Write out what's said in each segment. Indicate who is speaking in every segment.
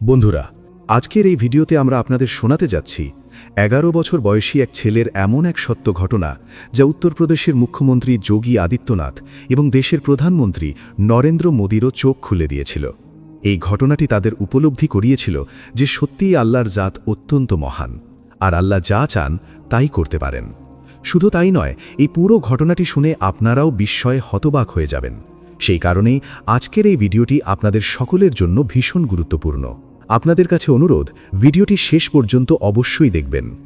Speaker 1: বন্ধুরা, আজকের এই ভিডিওতে আমরা আপনাদের শোনাতে যাচ্ছি, এগারো বছর বয়সী এক ছেলের এমন এক সত্য ঘটনা যা উত্তরপ্রদেশের মুখ্যমন্ত্রী যোগী আদিত্যনাথ এবং দেশের প্রধানমন্ত্রী নরেন্দ্র মোদীরও চোখ খুলে দিয়েছিল। এই ঘটনাটি তাদের উপলব্ধি করিয়েছিল যে সত্যিই আল্লাহর জাত অত্যন্ত মহান, আর আল্লাহ যা চান তাই করতে পারেন। শুধু তাই নয়, এই পুরো ঘটনাটি শুনে আপনারাও বিস্ময়ে হতবাক হয়ে যাবেন। সেই কারণেই আজকের এই ভিডিওটি আপনাদের সকলের জন্য ভীষণ গুরুত্বপূর্ণ। আপনাদের কাছে অনুরোধ, ভিডিওটি শেষ পর্যন্ত অবশ্যই দেখবেন।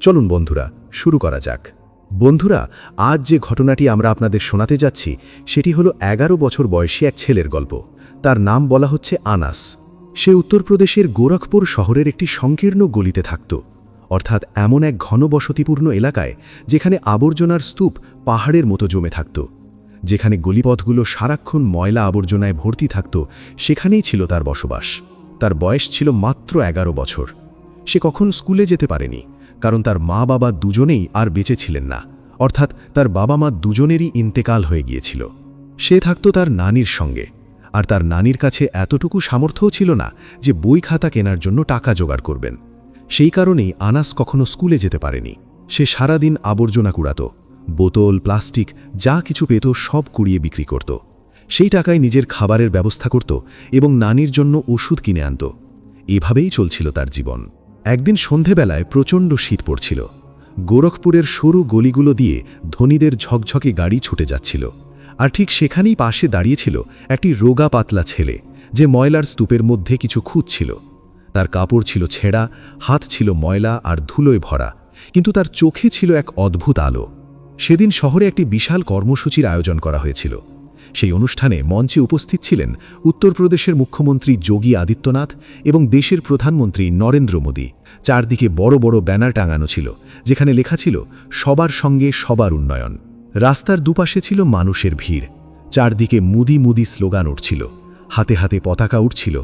Speaker 1: চলুন বন্ধুরা, শুরু করা যাক। বন্ধুরা, আজ যে ঘটনাটি আমরা আপনাদের শোনাতে যাচ্ছি, সেটি হলো এগারো বছর বয়সী এক ছেলের গল্প। তার নাম বলা হচ্ছে আনাস। সে উত্তরপ্রদেশের গোরখপুর শহরের একটি সংকীর্ণ গলিতে থাকত। অর্থাৎ এমন এক ঘনবসতিপূর্ণ এলাকায়, যেখানে আবর্জনার স্তূপ পাহাড়ের মতো জমে থাকত। যেখানে গলিপথগুলো সারাক্ষণ ময়লা আবর্জনায় ভর্তি থাকত, সেখানেই ছিল তার বসবাস। তার বয়স ছিল মাত্র এগারো বছর। সে কখন স্কুলে যেতে পারেনি, কারণ তার মা বাবা দুজনেই আর বেঁচে ছিলেন না। অর্থাৎ তার বাবা মা দুজনেরই ইন্তেকাল হয়ে গিয়েছিল। সে থাকত তার নানির সঙ্গে। আর তার নানির কাছে এতটুকু সামর্থ্যও ছিল না যে বই খাতা কেনার জন্য টাকা জোগাড় করবেন। সেই কারণেই আনাস কখনো স্কুলে যেতে পারেনি। সে সারাদিন আবর্জনা কুড়াত, বোতল, প্লাস্টিক, যা কিছু পেত সব কুড়িয়ে বিক্রি করত। সেই টাকায় নিজের খাবারের ব্যবস্থা করত এবং নানির জন্য ওষুধ কিনে আনত। এভাবেই চলছিল তার জীবন। একদিন সন্ধেবেলায় প্রচণ্ড শীত পড়ছিল। গোরখপুরের সরু গলিগুলো দিয়ে ধনীদের ঝকঝকে গাড়ি ছুটে যাচ্ছিল। আর ঠিক সেখানেই পাশে দাঁড়িয়েছিল একটি রোগা পাতলা ছেলে, যে ময়লার স্তূপের মধ্যে কিছু খুঁজছিল। তার কাপড় ছিল ছেঁড়া, হাত ছিল ময়লা আর ধুলোয় ভরা, কিন্তু তার চোখে ছিল এক অদ্ভুত আলো। সেদিন শহরে একটি বিশাল কর্মসূচির আয়োজন করা হয়েছিল। সেই অনুষ্ঠানে মঞ্চে উপস্থিত ছিলেন উত্তরপ্রদেশের মুখ্যমন্ত্রী যোগী আদিত্যনাথ এবং দেশের প্রধানমন্ত্রী নরেন্দ্র মোদী। চারদিকে বড় বড় ব্যানার টাঙানো ছিল, যেখানে লেখা ছিল, সবার সঙ্গে সবার উন্নয়ন। রাস্তার দুপাশে ছিল মানুষের ভিড়। চারদিকে মুদি মুদি স্লোগান উঠছিল, হাতে হাতে পতাকা উঠছিল।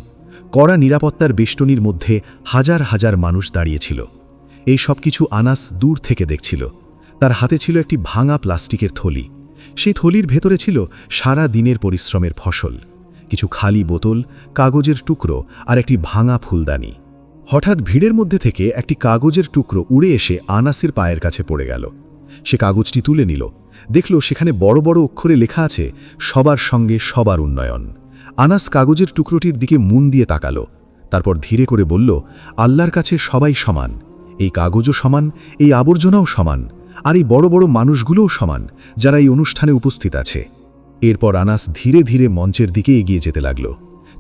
Speaker 1: কড়া নিরাপত্তার বেষ্টনীর মধ্যে হাজার হাজার মানুষ দাঁড়িয়েছিল। এই সব কিছু আনাস দূর থেকে দেখছিল। তার হাতে ছিল একটি ভাঙা প্লাস্টিকের থলি। সেই থলির ভেতরে ছিল সারা দিনের পরিশ্রমের ফসল। কিছু খালি বোতল, কাগজের টুকরো আর একটি ভাঙা ফুলদানি। হঠাৎ ভিড়ের মধ্যে থেকে একটি কাগজের টুকরো উড়ে এসে আনাসের পায়ের কাছে পড়ে গেল। সে কাগজটি তুলে নিল। দেখল সেখানে বড় বড় অক্ষরে লেখা আছে, সবার সঙ্গে সবার উন্নয়ন। আনাস কাগজের টুকরোটির দিকে মন দিয়ে তাকালো। তারপর ধীরে করে বলল, আল্লাহর কাছে সবাই সমান। এই কাগজও সমান, এই আবর্জনাও সমান। আর এই বড় বড় মানুষগুলোও সমান, যারা এই অনুষ্ঠানে উপস্থিত আছে। এরপর আনাস ধীরে ধীরে মঞ্চের দিকে এগিয়ে যেতে লাগল।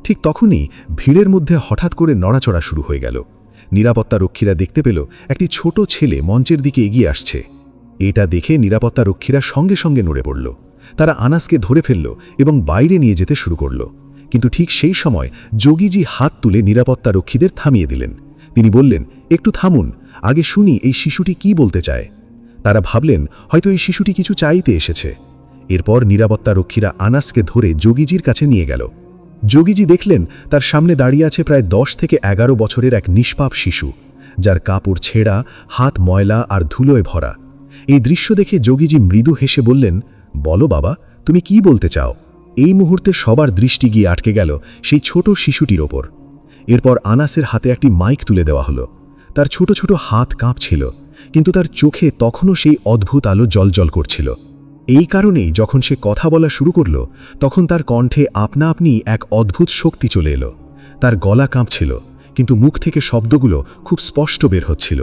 Speaker 1: ঠিক তখনই ভিড়ের মধ্যে হঠাৎ করে নড়াচড়া শুরু হয়ে গেল। নিরাপত্তা রক্ষীরা দেখতে পেল, একটি ছোট ছেলে মঞ্চের দিকে এগিয়ে আসছে। এটা দেখে নিরাপত্তা রক্ষীরা সঙ্গে সঙ্গে নড়ে পড়ল। তারা আনাসকে ধরে ফেলল এবং বাইরে নিয়ে যেতে শুরু করল। কিন্তু ঠিক সেই সময় যোগীজি হাত তুলে নিরাপত্তা রক্ষীদের থামিয়ে দিলেন। তিনি বললেন, একটু থামুন, আগে শুনি এই শিশুটি কি বলতে চায়? তারা ভাবলেন, হয়তো এই শিশুটি কিছু চাইতে এসেছে। এরপর নিরাপত্তা রক্ষীরা আনাসকে ধরে যোগীজির কাছে নিয়ে গেল। যোগীজি দেখলেন, তার সামনে দাঁড়িয়ে আছে প্রায় দশ থেকে এগারো বছরের এক নিষ্পাপ শিশু, যার কাপড় ছেঁড়া, হাত ময়লা আর ধুলোয় ভরা। এই দৃশ্য দেখে যোগীজি মৃদু হেসে বললেন, বলো বাবা, তুমি কি বলতে চাও? এই মুহূর্তে সবার দৃষ্টি গিয়ে আটকে গেল সেই ছোট শিশুটির ওপর। এরপর আনাসের হাতে একটি মাইক তুলে দেওয়া হলো। তার ছোট ছোট হাত কাঁপছিল। কিন্তু তার চোখে তখনও সেই অদ্ভুত আলো জলজল করছিল। এই কারণেই যখন সে কথা বলা শুরু করল, তখন তার কণ্ঠে আপনা আপনি এক অদ্ভুত শক্তি চলে এলো। তার গলা কাঁপছিল, কিন্তু মুখ থেকে শব্দগুলো খুব স্পষ্ট বের হচ্ছিল।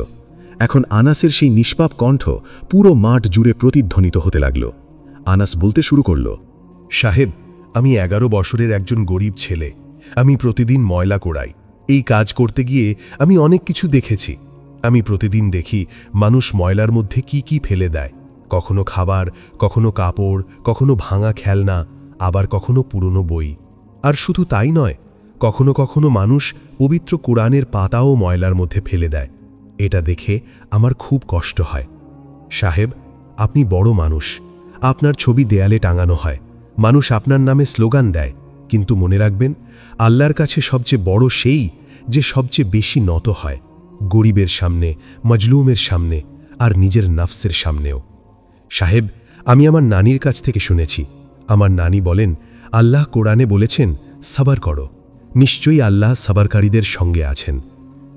Speaker 1: এখন আনাসের সেই নিষ্পাপ কণ্ঠ পুরো মাঠ জুড়ে প্রতিধ্বনিত হতে লাগল। আনাস বলতে শুরু করল,
Speaker 2: সাহেব, আমি এগারো বছরের একজন গরিব ছেলে। আমি প্রতিদিন ময়লা কোড়াই। এই কাজ করতে গিয়ে আমি অনেক কিছু দেখেছি। আমি প্রতিদিন দেখি মানুষ ময়লার মধ্যে কি কি ফেলে দেয়। কখনো খাবার, কখনো কাপড়, কখনো ভাঙা খেলনা, আবার কখনো পুরনো বই। আর শুধু তাই নয়, কখনো কখনো মানুষ পবিত্র কোরআনের পাতাও ময়লার মধ্যে ফেলে দেয়। এটা দেখে আমার খুব কষ্ট হয়। সাহেব, আপনি বড় মানুষ। আপনার ছবি দেয়ালে টাঙানো হয়। মানুষ আপনার নামে স্লোগান দেয়। কিন্তু মনে রাখবেন, আল্লাহর কাছে সবচেয়ে বড় সেই যে সবচেয়ে বেশি নত হয়। গরিবের সামনে, মজলুমের সামনে আর নিজের নাফসের সামনেও। সাহেব, আমি আমার নানির কাছ থেকে শুনেছি। আমার নানি বলেন, আল্লাহ কোরআনে বলেছেন, সাবার করো। নিশ্চয়ই আল্লাহ সাবারকারীদের সঙ্গে আছেন।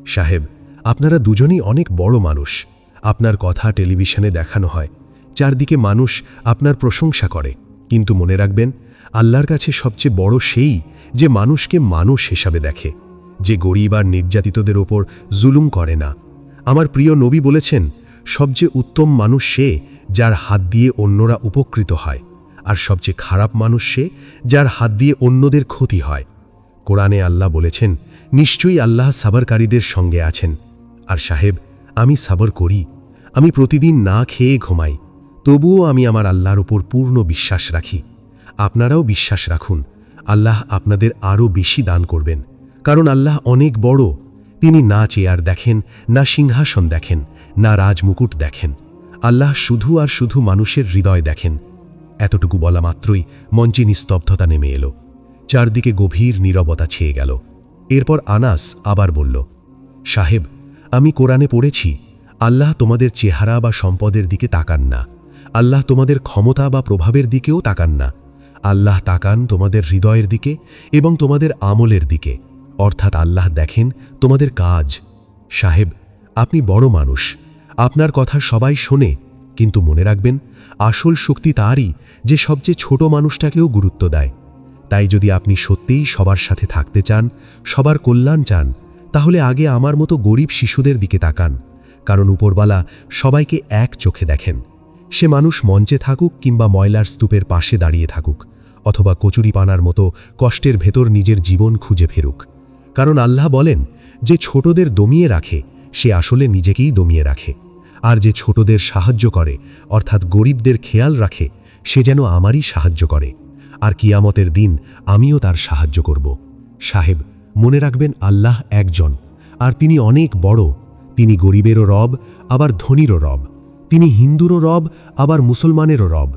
Speaker 2: সাহেব, আপনারা দুজনই অনেক বড় মানুষ। আপনার কথা টেলিভিশনে দেখানো হয়। চারদিকে মানুষ আপনার প্রশংসা করে। কিন্তু মনে রাখবেন, আল্লাহর কাছে সবচেয়ে বড় সেই যে মানুষকে মানুষ হিসাবে দেখে। যে গরিব আর নির্যাতিতদের ওপর জুলুম করে না। আমার প্রিয় নবী বলেছেন, সবচেয়ে উত্তম মানুষ সে যার হাত দিয়ে অন্যরা উপকৃত হয়, আর সবচেয়ে খারাপ মানুষ সে যার হাত দিয়ে অন্যদের ক্ষতি হয়। কোরআনে আল্লাহ বলেছেন, নিশ্চয়ই আল্লাহ সাবরকারীদের সঙ্গে আছেন। আর সাহেব, আমি সাবর করি, আমি প্রতিদিন না খেয়ে ঘুমাই, তবুও আমি আমার আল্লাহর ওপর পূর্ণ বিশ্বাস রাখি। আপনারাও বিশ্বাস রাখুন, আল্লাহ আপনাদের আরও বেশি দান করবেন। কারণ আল্লাহ অনেক বড়। তিনি না চেয়ার দেখেন, না সিংহাসন দেখেন, না রাজমুকুট দেখেন। আল্লাহ শুধু আর শুধু মানুষের হৃদয় দেখেন। এতটুকু বলা মাত্রই মঞ্চে নিস্তব্ধতা নেমে এলো। চারদিকে গভীর নীরবতা ছেয়ে গেল। এরপর আনাস আবার বলল, সাহেব, আমি কোরআনে পড়েছি, আল্লাহ তোমাদের চেহারা বা সম্পদের দিকে তাকান না। আল্লাহ তোমাদের ক্ষমতা বা প্রভাবের দিকেও তাকান না। আল্লাহ তাকান তোমাদের হৃদয়ের দিকে এবং তোমাদের আমলের দিকে। অর্থাৎ আল্লাহ দেখেন তোমাদের কাজ। সাহেব, আপনি বড় মানুষ। আপনার কথা সবাই শোনে, কিন্তু মনে রাখবেন, আসল শক্তি তারই যে সবচেয়ে ছোট মানুষটাকেও গুরুত্ব দেয়। তাই যদি আপনি সত্যিই সবার সাথে থাকতে চান, সবার কল্যাণ চান, তাহলে আগে আমার মতো গরিব শিশুদের দিকে তাকান। কারণ উপরবালা সবাইকে এক চোখে দেখেন। সে মানুষ মঞ্চে থাকুক কিংবা ময়লার স্তূপের পাশে দাঁড়িয়ে থাকুক, অথবা কচুরিপানার মতো কষ্টের ভেতর নিজের জীবন খুঁজে ফেরুক। কারণ আল্লাহ বলেন, যে ছোটদের দমিয়ে রাখে, সে আসলে নিজেকেই দমিয়ে রাখে। আর যে ছোটদের সাহায্য করে, অর্থাৎ গরিবদের খেয়াল রাখে, সে যেন আমারই সাহায্য করে। আর কিয়ামতের দিন আমিও তার সাহায্য করব। সাহেব, মনে রাখবেন আল্লাহ একজন, আর তিনি অনেক বড়। তিনি গরিবেরও রব, আবার ধনীরও রব। তিনি হিন্দুরও রব, আবার মুসলমানেরও রব।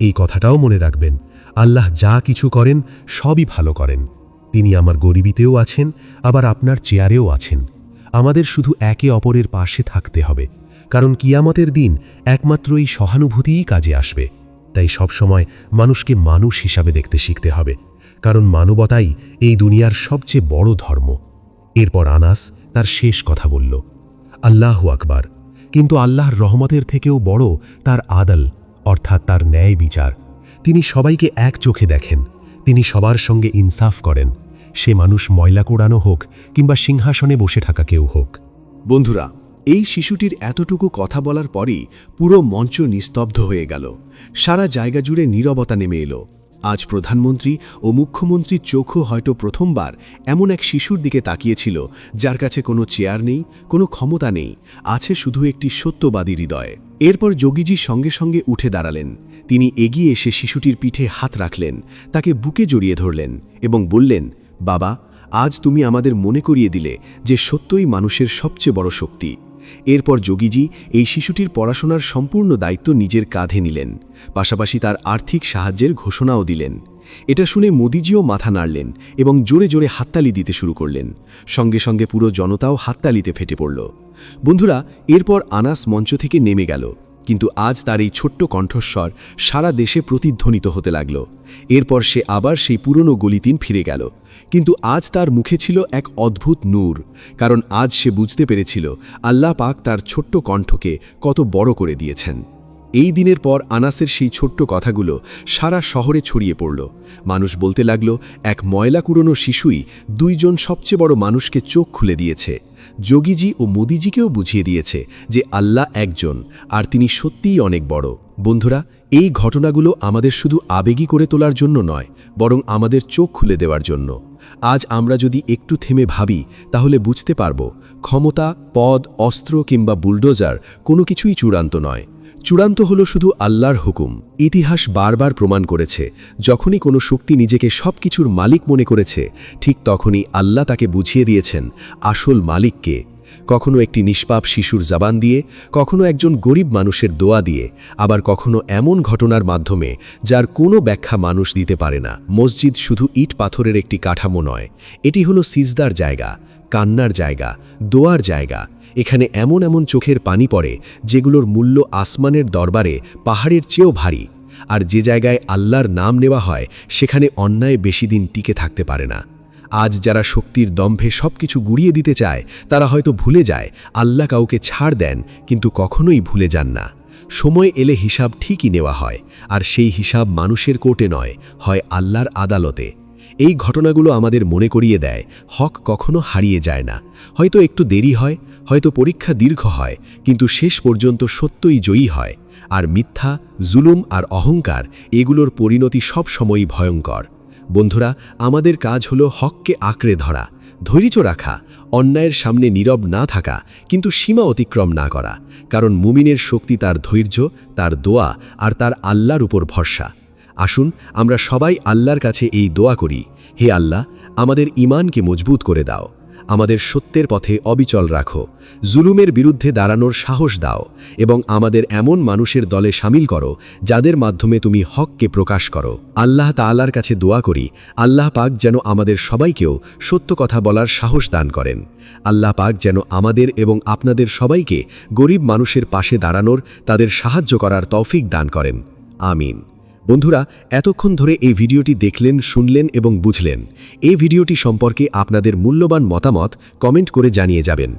Speaker 2: এই কথাটাও মনে রাখবেন, আল্লাহ যা কিছু করেন, সবই ভালো করেন। তিনি আমার গরিবিতেও আছেন, আবার আপনার চেয়ারেও আছেন। আমাদের শুধু একে অপরের পাশে থাকতে হবে, কারণ কিয়ামতের দিন একমাত্র এই সহানুভূতিই কাজে আসবে। তাই সবসময় মানুষকে মানুষ হিসাবে দেখতে শিখতে হবে, কারণ মানবতাই এই দুনিয়ার সবচেয়ে বড় ধর্ম। এরপর আনাস তার শেষ কথা বলল, আল্লাহু আকবার। কিন্তু আল্লাহর রহমতের থেকেও বড় তার আদল, অর্থাৎ তার ন্যায় বিচার। তিনি সবাইকে এক চোখে দেখেন তিনি সবার সঙ্গে ইনসাফ করেন। সে মানুষ ময়লা কোড়ানো হোক কিংবা সিংহাসনে বসে থাকা কেউ হোক।
Speaker 1: বন্ধুরা, এই শিশুটির এতটুকু কথা বলার পরই পুরো মঞ্চ নিস্তব্ধ হয়ে গেল। সারা জায়গা জুড়ে নীরবতা নেমে এলো। আজ প্রধানমন্ত্রী ও মুখ্যমন্ত্রীর চোখও হয়তো প্রথমবার এমন এক শিশুর দিকে তাকিয়েছিল, যার কাছে কোনো চেয়ার নেই, কোনো ক্ষমতা নেই, আছে শুধু একটি সত্যবাদী হৃদয়। এরপর যোগীজি সঙ্গে সঙ্গে উঠে দাঁড়ালেন। তিনি এগিয়ে এসে শিশুটির পিঠে হাত রাখলেন, তাকে বুকে জড়িয়ে ধরলেন এবং বললেন, বাবা, আজ তুমি আমাদের মনে করিয়ে দিলে যে সত্যই মানুষের সবচেয়ে বড় শক্তি। এরপর যোগীজি এই শিশুটির পড়াশোনার সম্পূর্ণ দায়িত্ব নিজের কাঁধে নিলেন, পাশাপাশি তার আর্থিক সাহায্যের ঘোষণাও দিলেন। এটা শুনে মোদিজিও মাথা নাড়লেন এবং জোরে জোরে হাততালি দিতে শুরু করলেন। সঙ্গে সঙ্গে পুরো জনতাও হাততালিতে ফেটে পড়ল। বন্ধুরা, এরপর আনাস মঞ্চ থেকে নেমে গেল, কিন্তু আজ তার এই ছোট্ট কণ্ঠস্বর সারা দেশে প্রতিধ্বনিত হতে লাগল। এরপর সে আবার সেই পুরনো গলিতিন ফিরে গেল। কিন্তু আজ তার মুখে ছিল এক অদ্ভুত নূর, কারণ আজ সে বুঝতে পেরেছিল আল্লাহ পাক তার ছোট্ট কণ্ঠকে কত বড় করে দিয়েছেন। এই দিনের পর আনাসের সেই ছোট্ট কথাগুলো সারা শহরে ছড়িয়ে পড়ল। মানুষ বলতে লাগল, এক ময়লা কুড়োনো শিশুই দুইজন সবচেয়ে বড় মানুষকে চোখ খুলে দিয়েছে। যোগীজি ও মোদিজিকেও বুঝিয়ে দিয়েছে যে আল্লাহ একজন, আর তিনি সত্যিই অনেক বড়। বন্ধুরা, এই ঘটনাগুলো আমাদের শুধু আবেগী করে তোলার জন্য নয়, বরং আমাদের চোখ খুলে দেওয়ার জন্য। আজ আমরা যদি একটু থেমে ভাবি, তাহলে বুঝতে পারব, ক্ষমতা, পদ, অস্ত্র কিংবা বুলডোজার কোনো কিছুই চূড়ান্ত নয়। চূড়ান্ত হলো শুধু আল্লাহর হুকুম। ইতিহাস বারবার প্রমাণ করেছে, যখনই কোনো শক্তি নিজেকে সব কিছুর মালিক মনে করেছে, ঠিক তখনই আল্লাহ তাকে বুঝিয়ে দিয়েছেন, আসল মালিককে। কখনো একটি নিষ্পাপ শিশুর জাবান দিয়ে, কখনো একজন গরিব মানুষের দোয়া দিয়ে, আবার কখনো এমন ঘটনার মাধ্যমে যার কোনো ব্যাখ্যা মানুষ দিতে পারে না। মসজিদ শুধু ইট পাথরের একটি কাঠামো নয়, এটি হলো সিজদার জায়গা, কান্নার জায়গা, দোয়ার জায়গা এখানে এমন এমন চোখের পানি পড়ে, যেগুলোর মূল্য আসমানের দরবারে পাহাড়ের চেয়েও ভারী। আর যে জায়গায় আল্লাহর নাম নেওয়া হয়, সেখানে অন্যায় বেশি দিন টিকে থাকতে পারে না। আজ যারা শক্তির দম্ভে সবকিছু গুড়িয়ে দিতে চায়, তারা হয়তো ভুলে যায়, আল্লাহ কাউকে ছাড় দেন, কিন্তু কখনোই ভুলে যান না। সময় এলে হিসাব ঠিকই নেওয়া হয়, আর সেই হিসাব মানুষের কোর্টে নয়, হয় আল্লাহর আদালতে। এই ঘটনাগুলো আমাদের মনে করিয়ে দেয়, হক কখনো হারিয়ে যায় না। হয়তো একটু দেরি হয়, হয়তো পরীক্ষা দীর্ঘ হয়, কিন্তু শেষ পর্যন্ত সত্যই জয়ী হয়। আর মিথ্যা, জুলুম আর অহংকার, এগুলোর পরিণতি সব সময়ই ভয়ঙ্কর। বন্ধুরা, আমাদের কাজ হলো হককে আঁকড়ে ধরা, ধৈর্য রাখা, অন্যায়ের সামনে নীরব না থাকা, কিন্তু সীমা অতিক্রম না করা। কারণ মুমিনের শক্তি তার ধৈর্য, তার দোয়া আর তার আল্লাহর উপর ভরসা। আসুন, আমরা সবাই আল্লাহর কাছে এই দোয়া করি। হে আল্লাহ, আমাদের ইমানকে মজবুত করে দাও। আমাদের সত্যের পথে অবিচল রাখো। জুলুমের বিরুদ্ধে দাঁড়ানোর সাহস দাও এবং আমাদের এমন মানুষের দলে সামিল করো, যাদের মাধ্যমে তুমি হককে প্রকাশ করো। আল্লাহ তাআলার কাছে দোয়া করি, আল্লাহ পাক যেন আমাদের সবাইকেও সত্য কথা বলার সাহস দান করেন। আল্লাহ পাক যেন আমাদের এবং আপনাদের সবাইকে গরিব মানুষের পাশে দাঁড়ানোর তাদের সাহায্য করার তৌফিক দান করেন। আমিন। বন্ধুরা, এতক্ষণ ধরে এই ভিডিওটি দেখলেন, শুনলেন এবং বুঝলেন। এই ভিডিওটি সম্পর্কে আপনাদের মূল্যবান মতামত কমেন্ট করে জানিয়ে যাবেন।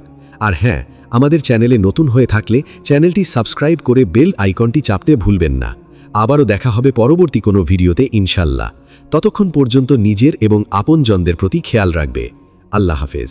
Speaker 1: আর হ্যাঁ আমাদের চ্যানেলে নতুন হয়ে থাকলে চ্যানেলটি সাবস্ক্রাইব করে বেল আইকনটি চাপতে ভুলবেন না। আবারও দেখা হবে পরবর্তী কোনো ভিডিওতে, ইনশাল্লাহ। ততক্ষণ পর্যন্ত নিজের এবং আপনজনদের প্রতি খেয়াল রাখবে। আল্লাহ হাফেজ।